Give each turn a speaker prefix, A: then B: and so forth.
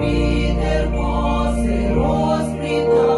A: вітер коси розплітає.